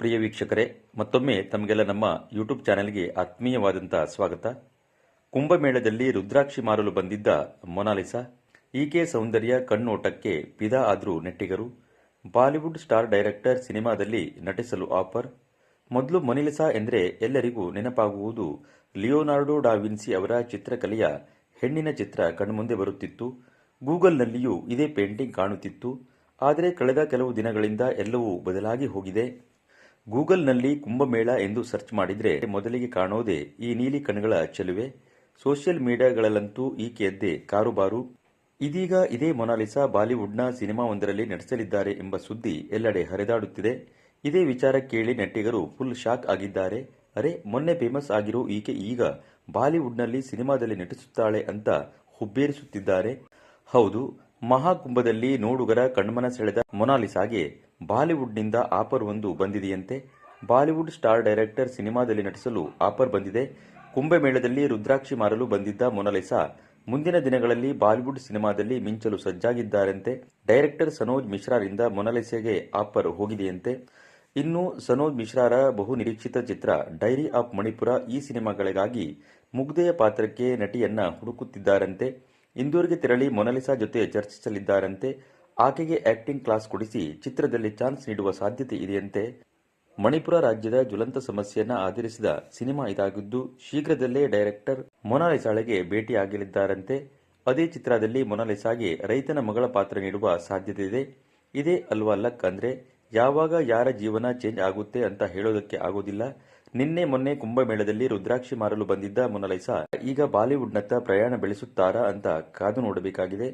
ಪ್ರಿಯ ವೀಕ್ಷಕರೇ, ಮತ್ತೊಮ್ಮೆ ತಮಗೆಲ್ಲ ನಮ್ಮ ಯೂಟ್ಯೂಬ್ ಚಾನೆಲ್ಗೆ ಆತ್ಮೀಯವಾದಂಥ ಸ್ವಾಗತ. ಕುಂಭಮೇಳದಲ್ಲಿ ರುದ್ರಾಕ್ಷಿ ಮಾರಲು ಬಂದಿದ್ದ ಮೊನಾಲಿಸಾ, ಈಕೆ ಸೌಂದರ್ಯ ಕಣ್ಣೋಟಕ್ಕೆ ಪಿದಾ ಆದರೂ ನೆಟ್ಟಿಗರು. ಬಾಲಿವುಡ್ ಸ್ಟಾರ್ ಡೈರೆಕ್ಟರ್ ಸಿನಿಮಾದಲ್ಲಿ ನಟಿಸಲು ಆಫರ್. ಮೊದಲು ಮೊನಿಲಿಸಾ ಎಂದರೆ ಎಲ್ಲರಿಗೂ ನೆನಪಾಗುವುದು ಲಿಯೋನಾರ್ಡೋ ಡಾವಿನ್ಸಿ ಅವರ ಚಿತ್ರಕಲೆಯ ಹೆಣ್ಣಿನ ಚಿತ್ರ ಕಣ್ಮುಂದೆ ಬರುತ್ತಿತ್ತು. ಗೂಗಲ್ನಲ್ಲಿಯೂ ಇದೇ ಪೇಂಟಿಂಗ್ ಕಾಣುತ್ತಿತ್ತು. ಆದರೆ, ಕಳೆದ ಕೆಲವು ದಿನಗಳಿಂದ ಎಲ್ಲವೂ ಬದಲಾಗಿ ಹೋಗಿದೆ. ಗೂಗಲ್ನಲ್ಲಿ ಕುಂಭಮೇಳ ಎಂದು ಸರ್ಚ್ ಮಾಡಿದರೆ ಮೊದಲಿಗೆ ಕಾಣೋದೇ ಈ ನೀಲಿ ಕಣ್ಗಳ ಚೆಲುವೆ. ಸೋಷಿಯಲ್ ಮೀಡಿಯಾಗಳಲ್ಲಂತೂ ಈಕೆಯದ್ದೇ ಕಾರುಬಾರು. ಇದೀಗ ಇದೇ ಮೊನಾಲಿಸಾ ಬಾಲಿವುಡ್ನ ಸಿನಿಮಾವೊಂದರಲ್ಲಿ ನಟಿಸಲಿದ್ದಾರೆ ಎಂಬ ಸುದ್ದಿ ಎಲ್ಲೆಡೆ ಹರಿದಾಡುತ್ತಿದೆ. ಇದೇ ವಿಚಾರ ಕೇಳಿ ನಟಿಗರು ಫುಲ್ ಶಾಕ್ ಆಗಿದ್ದಾರೆ. ಅರೆ, ಮೊನ್ನೆ ಫೇಮಸ್ ಆಗಿರೋ ಈಕೆ ಈಗ ಬಾಲಿವುಡ್ನಲ್ಲಿ ಸಿನಿಮಾದಲ್ಲಿ ನಟಿಸುತ್ತಾಳೆ ಅಂತ ಹುಬ್ಬೇರಿಸುತ್ತಿದ್ದಾರೆ. ಹೌದು ಮಹಾಕುಂಭದಲ್ಲಿ ನೋಡುಗರ ಕಣ್ಮನ ಸೆಳೆದ ಮೊನಾಲಿಸಾಗೆ ಬಾಲಿವುಡ್ನಿಂದ ಆಫರ್ ಒಂದು ಬಂದಿದೆಯಂತೆ. ಬಾಲಿವುಡ್ ಸ್ಟಾರ್ ಡೈರೆಕ್ಟರ್ ಸಿನಿಮಾದಲ್ಲಿ ನಟಿಸಲು ಆಫರ್ ಬಂದಿದೆ. ಕುಂಭಮೇಳದಲ್ಲಿ ರುದ್ರಾಕ್ಷಿ ಮಾರಲು ಬಂದಿದ್ದ ಮೊನಾಲಿಸಾ ಮುಂದಿನ ದಿನಗಳಲ್ಲಿ ಬಾಲಿವುಡ್ ಸಿನಿಮಾದಲ್ಲಿ ಮಿಂಚಲು ಸಜ್ಜಾಗಿದ್ದಾರಂತೆ. Director Sanoj ಮಿಶ್ರಾರಿಂದ ಮೊನಾಲಿಸಾಗೆ offer ಹೋಗಿದೆಯಂತೆ. ಇನ್ನು ಸನೋಜ್ ಮಿಶ್ರಾರ ಬಹು ನಿರೀಕ್ಷಿತ ಚಿತ್ರ ಡೈರಿ ಆಫ್ ಮಣಿಪುರ ಈ ಸಿನಿಮಾಗಳಿಗಾಗಿ ಮುಗ್ಧೆಯ ಪಾತ್ರಕ್ಕೆ ನಟಿಯನ್ನ ಹುಡುಕುತ್ತಿದ್ದಾರಂತೆ. ಇಂದೋರ್ಗೆ ತೆರಳಿ ಮೊನಾಲಿಸಾ ಜೊತೆ ಚರ್ಚಿಸಲಿದ್ದಾರಂತೆ. ಆಕೆಗೆ ಆಕ್ಟಿಂಗ್ ಕ್ಲಾಸ್ ಕೊಡಿಸಿ ಚಿತ್ರದಲ್ಲಿ ಚಾನ್ಸ್ ನೀಡುವ ಸಾಧ್ಯತೆ ಇದೆಯಂತೆ. ಮಣಿಪುರ ರಾಜ್ಯದ ಜ್ವಲಂತ ಸಮಸ್ಯೆಯನ್ನ ಆಧರಿಸಿದ ಸಿನಿಮಾ ಇದಾಗಿದ್ದು, ಶೀಘ್ರದಲ್ಲೇ ಡೈರೆಕ್ಟರ್ ಮೊನಾಲಿಸಾಳೆಗೆ ಭೇಟಿಯಾಗಲಿದ್ದಾರಂತೆ. ಅದೇ ಚಿತ್ರದಲ್ಲಿ ಮೊನಾಲಿಸಾಗೆ ರೈತನ ಮಗಳ ಪಾತ್ರ ನೀಡುವ ಸಾಧ್ಯತೆ ಇದೆ. ಇದೇ ಅಲ್ವಾ ಲಕ್ ಅಂದ್ರೆ ಯಾವಾಗ ಯಾರ ಜೀವನ ಚೇಂಜ್ ಆಗುತ್ತೆ ಅಂತ ಹೇಳೋದಕ್ಕೆ ಆಗೋದಿಲ್ಲ. ನಿನ್ನೆ ಮೊನ್ನೆ ಕುಂಭಮೇಳದಲ್ಲಿ ರುದ್ರಾಕ್ಷಿ ಮಾರಲು ಬಂದಿದ್ದ ಮೊನಲೈಸಾ ಈಗ ಬಾಲಿವುಡ್ನತ್ತ ಪ್ರಯಾಣ ಬೆಳೆಸುತ್ತಾರಾ ಅಂತ ಕಾದು ನೋಡಬೇಕಾಗಿದೆ.